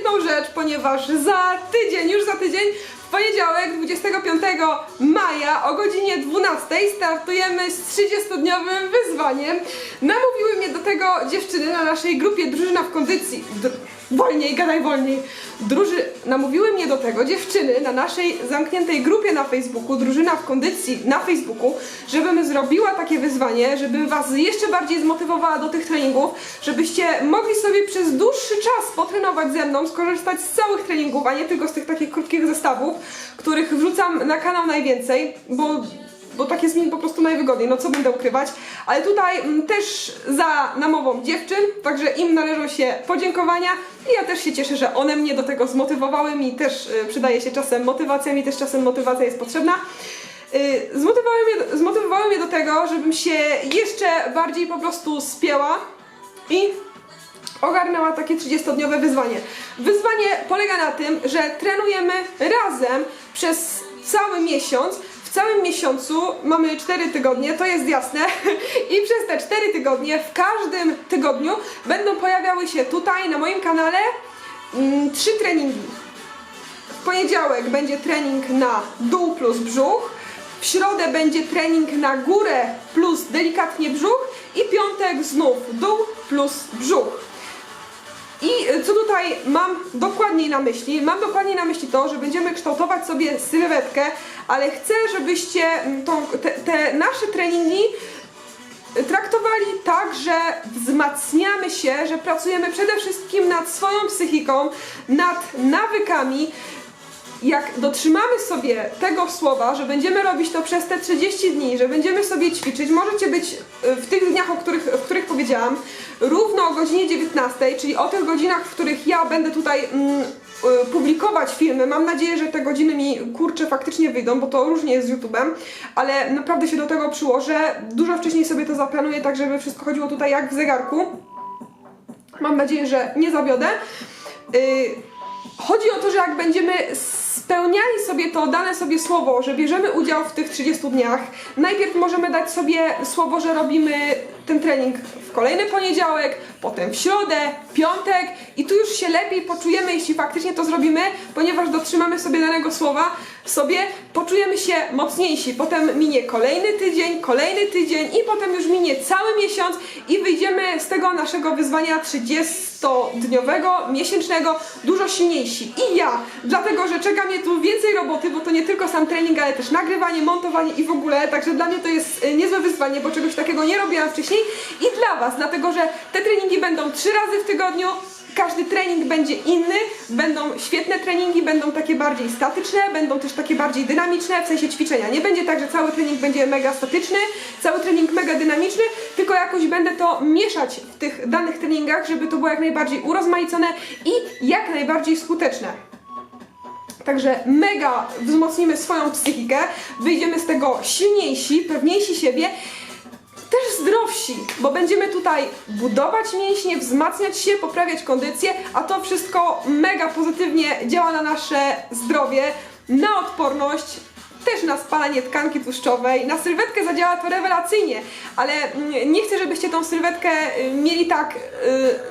Świetną rzecz, ponieważ za tydzień, już za tydzień, w poniedziałek 25 maja o godzinie 12 startujemy z 30-dniowym wyzwaniem. Namówiły mnie do tego dziewczyny na naszej grupie Drużyna w kondycji. Dr wolniej, gadaj wolniej. Druży namówiły mnie do tego dziewczyny na naszej zamkniętej grupie na Facebooku, Drużyna w kondycji na Facebooku, żebym zrobiła takie wyzwanie, żeby was jeszcze bardziej zmotywowała do tych treningów, żebyście mogli sobie przez dłuższy czas potrenować ze mną, skorzystać z całych treningów, a nie tylko z tych takich krótkich zestawów, których wrzucam na kanał najwięcej, bo bo tak jest mi po prostu najwygodniej, no co będę ukrywać. Ale tutaj mm, też za namową dziewczyn, także im należą się podziękowania i ja też się cieszę, że one mnie do tego zmotywowały, mi też y, przydaje się czasem motywacja, mi też czasem motywacja jest potrzebna. Y, zmotywowały, mnie, zmotywowały mnie do tego, żebym się jeszcze bardziej po prostu spięła i ogarnęła takie 30-dniowe wyzwanie. Wyzwanie polega na tym, że trenujemy razem przez cały miesiąc. W całym miesiącu mamy 4 tygodnie, to jest jasne. I przez te 4 tygodnie, w każdym tygodniu będą pojawiały się tutaj na moim kanale mm, trzy treningi. W poniedziałek będzie trening na dół plus brzuch, w środę będzie trening na górę plus delikatnie brzuch i piątek znów dół plus brzuch. I y, co tutaj mam dokładniej na myśli? Mam dokładniej na myśli to, że będziemy kształtować sobie sylwetkę, ale chcę, żebyście mm, tą, te, te nasze treningi y, traktowali tak, że wzmacniamy się, że pracujemy przede wszystkim nad swoją psychiką, nad nawykami. Jak dotrzymamy sobie tego słowa, że będziemy robić to przez te 30 dni, że będziemy sobie ćwiczyć, możecie być y, w tych dniach, o których, w których powiedziałam, równo o godzinie 19, czyli o tych godzinach, w których ja będę tutaj mm, y, publikować filmy. Mam nadzieję, że te godziny mi kurczę faktycznie wyjdą, bo to różnie jest z YouTube'em, ale naprawdę się do tego przyłożę. Dużo wcześniej sobie to zaplanuję, tak żeby wszystko chodziło tutaj jak w zegarku. Mam nadzieję, że nie zawiodę. Y, Chodzi o to, że jak będziemy spełniali sobie to dane sobie słowo, że bierzemy udział w tych 30 dniach, najpierw możemy dać sobie słowo, że robimy ten trening w kolejny poniedziałek, potem w środę, piątek i tu już się lepiej poczujemy, jeśli faktycznie to zrobimy, ponieważ dotrzymamy sobie danego słowa, sobie poczujemy się mocniejsi. Potem minie kolejny tydzień, kolejny tydzień i potem już minie cały miesiąc i wyjdziemy z tego naszego wyzwania 30-dniowego, miesięcznego dużo silniejsi. I ja, dlatego że czeka mnie tu więcej roboty, bo to nie tylko sam trening, ale też nagrywanie, montowanie i w ogóle, także dla mnie to jest e, niezłe wyzwanie, bo czegoś takiego nie robiłam wcześniej i dla Was, dlatego że te treningi będą trzy razy w tygodniu, każdy trening będzie inny, będą świetne treningi, będą takie bardziej statyczne, będą też takie bardziej dynamiczne w sensie ćwiczenia. Nie będzie tak, że cały trening będzie mega statyczny, cały trening mega dynamiczny, tylko jakoś będę to mieszać w tych danych treningach, żeby to było jak najbardziej urozmaicone i jak najbardziej skuteczne. Także mega wzmocnimy swoją psychikę, wyjdziemy z tego silniejsi, pewniejsi siebie zdrowsi, bo będziemy tutaj budować mięśnie, wzmacniać się, poprawiać kondycję, a to wszystko mega pozytywnie działa na nasze zdrowie, na odporność, też na spalanie tkanki tłuszczowej, na sylwetkę zadziała to rewelacyjnie, ale mm, nie chcę, żebyście tą sylwetkę y, mieli tak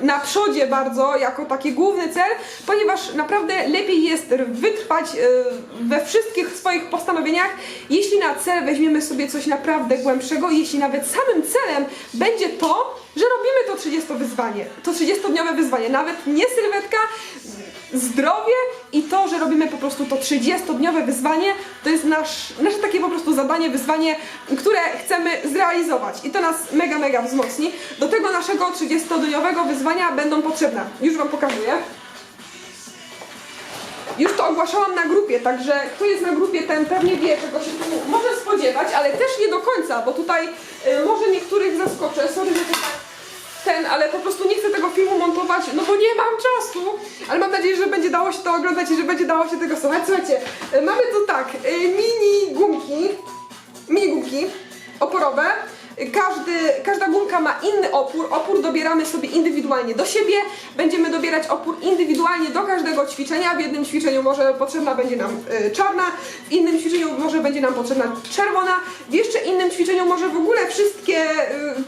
y, na przodzie bardzo, jako taki główny cel, ponieważ naprawdę lepiej jest wytrwać y, we wszystkich swoich postanowieniach, jeśli na cel weźmiemy sobie coś naprawdę głębszego, jeśli nawet samym celem będzie to, że robimy to 30 wyzwanie, to 30-dniowe wyzwanie, nawet nie sylwetka, zdrowie i to, że robimy po prostu to 30-dniowe wyzwanie, to jest nasz, nasze takie po prostu zadanie, wyzwanie, które chcemy zrealizować i to nas mega, mega wzmocni. Do tego naszego 30-dniowego wyzwania będą potrzebne, już Wam pokazuję. Już to ogłaszałam na grupie, także kto jest na grupie, ten pewnie wie, czego się tu może spodziewać, ale też nie do końca, bo tutaj y, może niektórych zaskoczę. Sorry, że to tak ten, ale po prostu nie chcę tego filmu montować, no bo nie mam czasu, ale mam nadzieję, że będzie dało się to oglądać i że będzie dało się tego słuchać. Słuchajcie, y, mamy tu tak, y, mini gumki, mini gumki oporowe, Każdy, każda gumka ma inny opór. Opór dobieramy sobie indywidualnie do siebie. Będziemy dobierać opór indywidualnie do każdego ćwiczenia. W jednym ćwiczeniu może potrzebna będzie nam y, czarna, w innym ćwiczeniu może będzie nam potrzebna czerwona, w jeszcze innym ćwiczeniu może w ogóle wszystkie,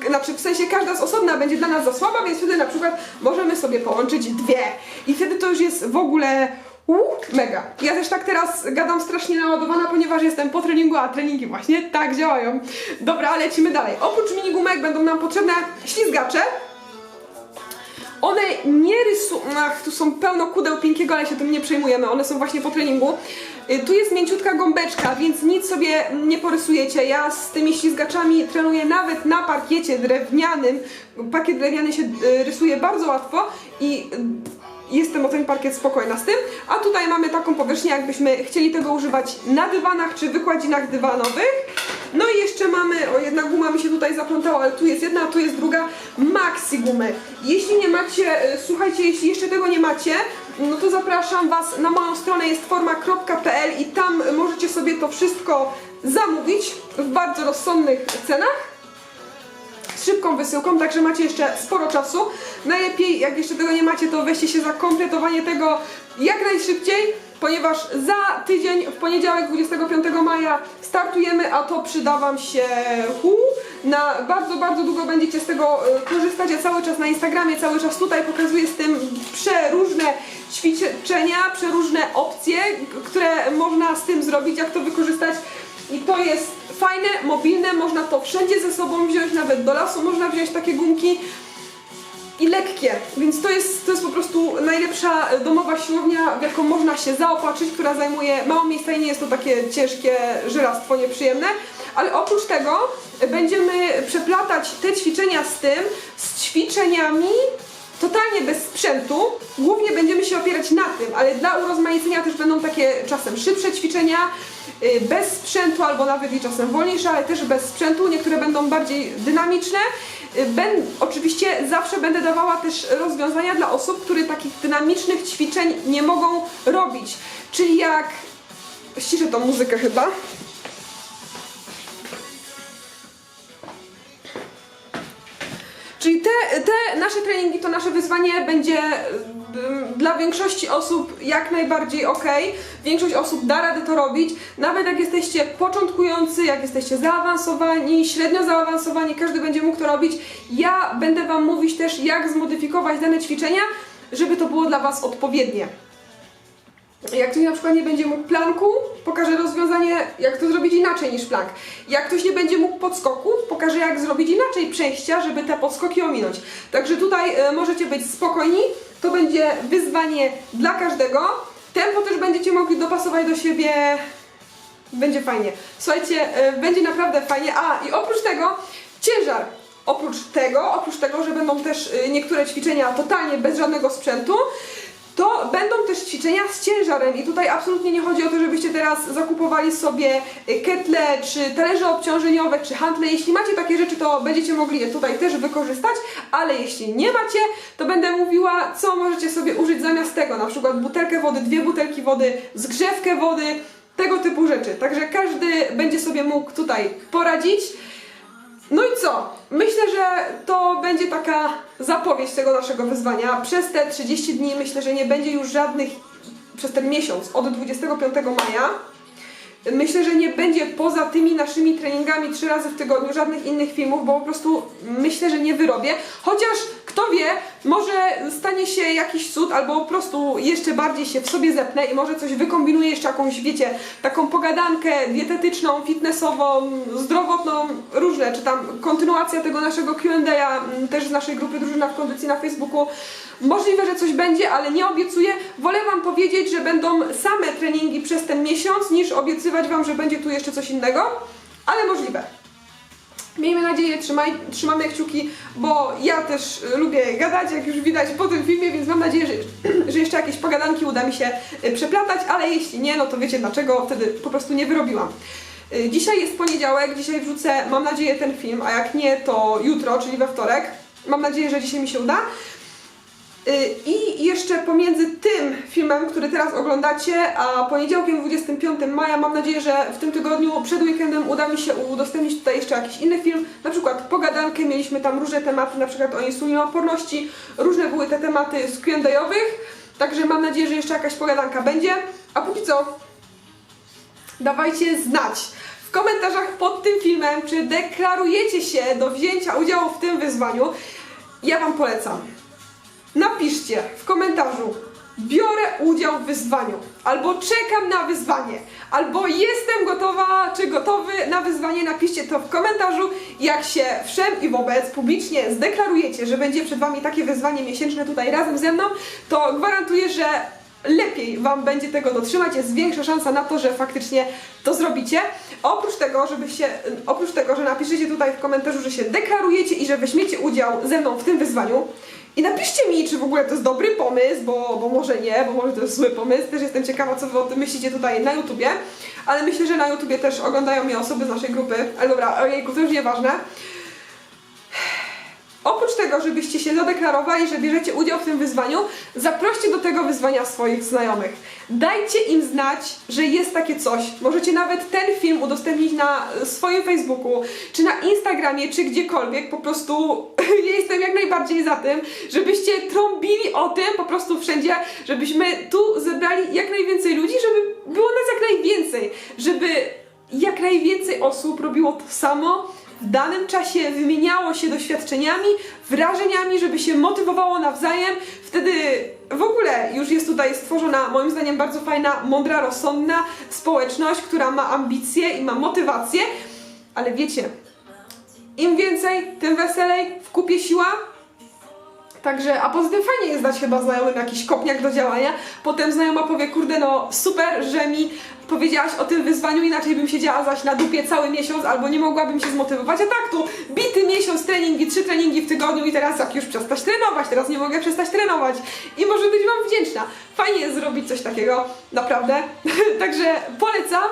y, znaczy w sensie każda z osobna będzie dla nas za słaba, więc wtedy na przykład możemy sobie połączyć dwie. I wtedy to już jest w ogóle Uh, mega. Ja też tak teraz gadam strasznie naładowana, ponieważ jestem po treningu, a treningi właśnie tak działają. Dobra, lecimy dalej. Oprócz minigumek będą nam potrzebne ślizgacze. One nie rysują, ach, tu są pełno kudeł pinkiego, ale się tym nie przejmujemy, one są właśnie po treningu. Y, Tu jest mięciutka gąbeczka, więc nic sobie nie porysujecie. Ja z tymi ślizgaczami trenuję nawet na parkiecie drewnianym. Parkiet drewniany się y, rysuje bardzo łatwo i jestem o ten parkiet spokojna z tym. A tutaj mamy taką powierzchnię, jakbyśmy chcieli tego używać na dywanach czy wykładzinach dywanowych. No i jeszcze mamy, o jedna guma mi się tutaj zaplątała, ale tu jest jedna, a tu jest druga, maxi gumy. Jeśli nie macie, e, słuchajcie, jeśli jeszcze tego nie macie, no to zapraszam Was na moją stronę, jest forma.pl i tam możecie sobie to wszystko zamówić w bardzo rozsądnych cenach szybką wysyłką, także macie jeszcze sporo czasu. Najlepiej, jak jeszcze tego nie macie, to weźcie się za kompletowanie tego jak najszybciej, ponieważ za tydzień, w poniedziałek 25 maja startujemy, a to przyda Wam się hu, na bardzo, bardzo długo będziecie z tego e, korzystać. Ja cały czas na Instagramie, cały czas tutaj pokazuję z tym przeróżne ćwiczenia, przeróżne opcje, które można z tym zrobić, jak to wykorzystać. I to jest fajne, mobilne, można to wszędzie ze sobą wziąć, nawet do lasu można wziąć takie gumki. I lekkie, więc to jest, to jest po prostu najlepsza domowa siłownia, w jaką można się zaopatrzyć, która zajmuje mało miejsca i nie jest to takie ciężkie żyrastwo nieprzyjemne, ale oprócz tego będziemy przeplatać te ćwiczenia z tym, z ćwiczeniami totalnie bez sprzętu, głównie będziemy się opierać na tym, ale dla urozmaicenia też będą takie czasem szybsze ćwiczenia, y, bez sprzętu albo nawet i czasem wolniejsze, ale też bez sprzętu, niektóre będą bardziej dynamiczne. Y, Ben, oczywiście zawsze będę dawała też rozwiązania dla osób, które takich dynamicznych ćwiczeń nie mogą robić, czyli jak... Ściszę tą muzykę chyba. Te, nasze treningi, to nasze wyzwanie będzie ym, dla większości osób jak najbardziej ok. Większość osób da radę to robić. Nawet jak jesteście początkujący, jak jesteście zaawansowani, średnio zaawansowani, każdy będzie mógł to robić. Ja będę Wam mówić też, jak zmodyfikować dane ćwiczenia, żeby to było dla Was odpowiednie. Jak ktoś na przykład nie będzie mógł planku, pokażę rozwiązanie, jak to zrobić inaczej niż plank. Jak ktoś nie będzie mógł podskoków, pokażę jak zrobić inaczej przejścia, żeby te podskoki ominąć. Także tutaj e, możecie być spokojni, to będzie wyzwanie dla każdego. Tempo też będziecie mogli dopasować do siebie, będzie fajnie. Słuchajcie, e, będzie naprawdę fajnie. A i oprócz tego ciężar. Oprócz tego, oprócz tego, że będą też e, niektóre ćwiczenia totalnie bez żadnego sprzętu, to będą też ćwiczenia z ciężarem i tutaj absolutnie nie chodzi o to, żebyście teraz zakupowali sobie y, ketle, czy talerze obciążeniowe, czy hantle. Jeśli macie takie rzeczy, to będziecie mogli je tutaj też wykorzystać, ale jeśli nie macie, to będę mówiła, co możecie sobie użyć zamiast tego, na przykład butelkę wody, dwie butelki wody, zgrzewkę wody, tego typu rzeczy. Także każdy będzie sobie mógł tutaj poradzić. No i co? Myślę, że to będzie taka zapowiedź tego naszego wyzwania. Przez te 30 dni myślę, że nie będzie już żadnych, przez ten miesiąc od 25 maja. Myślę, że nie będzie poza tymi naszymi treningami trzy razy w tygodniu żadnych innych filmów, bo po prostu myślę, że nie wyrobię. Chociaż kto wie, może stanie się jakiś cud, albo po prostu jeszcze bardziej się w sobie zepnę i może coś wykombinuję, jeszcze jakąś, wiecie, taką pogadankę dietetyczną, fitnessową, zdrowotną, różne, czy tam kontynuacja tego naszego Q&A, też z naszej grupy Drużyna w Kondycji na Facebooku. Możliwe, że coś będzie, ale nie obiecuję. Wolę Wam powiedzieć, że będą same treningi przez ten miesiąc, niż obiecywać Wam, że będzie tu jeszcze coś innego, ale możliwe. Miejmy nadzieję, trzymaj, trzymamy kciuki, bo ja też y, lubię gadać, jak już widać po tym filmie, więc mam nadzieję, że, że jeszcze jakieś pogadanki uda mi się y, przeplatać, ale jeśli nie, no to wiecie dlaczego, wtedy po prostu nie wyrobiłam. Y, Dzisiaj jest poniedziałek, dzisiaj wrzucę, mam nadzieję, ten film, a jak nie, to jutro, czyli we wtorek. Mam nadzieję, że dzisiaj mi się uda. Y, I jeszcze pomiędzy tym filmem, który teraz oglądacie, a poniedziałkiem 25 maja, mam nadzieję, że w tym tygodniu przed weekendem uda mi się udostępnić tutaj jeszcze jakiś inny film, na przykład pogadankę, mieliśmy tam różne tematy, na przykład o insulinooporności, różne były te tematy z także mam nadzieję, że jeszcze jakaś pogadanka będzie, a póki co dawajcie znać w komentarzach pod tym filmem, czy deklarujecie się do wzięcia udziału w tym wyzwaniu. Ja Wam polecam. Napiszcie w komentarzu biorę udział w wyzwaniu, albo czekam na wyzwanie, albo jestem gotowa czy gotowy na wyzwanie. Napiszcie to w komentarzu. Jak się wszem i wobec publicznie zdeklarujecie, że będzie przed Wami takie wyzwanie miesięczne tutaj razem ze mną, to gwarantuję, że lepiej Wam będzie tego dotrzymać, jest większa szansa na to, że faktycznie to zrobicie. Oprócz tego, żebyście, oprócz tego, że napiszecie tutaj w komentarzu, że się deklarujecie i że weźmiecie udział ze mną w tym wyzwaniu, i napiszcie mi, czy w ogóle to jest dobry pomysł, bo, bo może nie, bo może to jest zły pomysł. Też jestem ciekawa, co wy o tym myślicie tutaj na YouTubie. Ale myślę, że na YouTubie też oglądają mnie osoby z naszej grupy. Ale dobra, ojejku, to już nieważne. Tego, żebyście się zadeklarowali, że bierzecie udział w tym wyzwaniu, zaproście do tego wyzwania swoich znajomych. Dajcie im znać, że jest takie coś. Możecie nawet ten film udostępnić na swoim Facebooku, czy na Instagramie, czy gdziekolwiek. Po prostu jestem jak najbardziej za tym, żebyście trąbili o tym po prostu wszędzie, żebyśmy tu zebrali jak najwięcej ludzi, żeby było nas jak najwięcej, żeby jak najwięcej osób robiło to samo w danym czasie wymieniało się doświadczeniami, wrażeniami, żeby się motywowało nawzajem. Wtedy w ogóle już jest tutaj stworzona, moim zdaniem, bardzo fajna, mądra, rozsądna społeczność, która ma ambicje i ma motywację. Ale wiecie, im więcej, tym weselej, w kupie siła. Także, a poza tym fajnie jest dać chyba znajomym jakiś kopniak do działania. Potem znajoma powie, kurde, no super, że mi powiedziałaś o tym wyzwaniu, inaczej bym siedziała zaś na dupie cały miesiąc, albo nie mogłabym się zmotywować. A tak tu, bity miesiąc treningi, trzy treningi w tygodniu i teraz jak już przestać trenować, teraz nie mogę przestać trenować. I może być Wam wdzięczna. Fajnie jest zrobić coś takiego, naprawdę. Także polecam.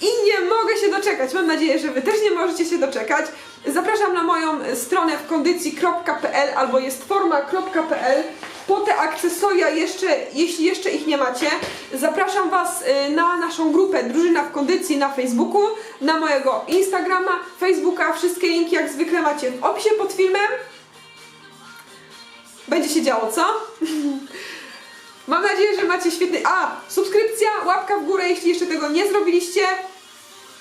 I nie mogę się doczekać. Mam nadzieję, że Wy też nie możecie się doczekać. Zapraszam na moją stronę w kondycji.pl albo jest forma.pl po te akcesoria jeszcze, jeśli jeszcze ich nie macie. Zapraszam Was y, na naszą grupę Drużyna w Kondycji na Facebooku, na mojego Instagrama, Facebooka. Wszystkie linki jak zwykle macie w opisie pod filmem. Będzie się działo, co? Mam nadzieję, że macie świetny... A! Subskrypcja, łapka w górę, jeśli jeszcze tego nie zrobiliście.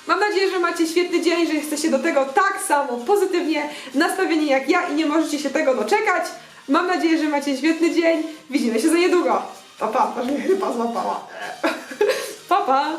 Mam nadzieję, że macie świetny dzień, że jesteście do tego tak samo pozytywnie nastawieni jak ja i nie możecie się tego doczekać. Mam nadzieję, że macie świetny dzień. Widzimy się za niedługo. Pa, pa, aż mnie chyba złapała. pa, pa.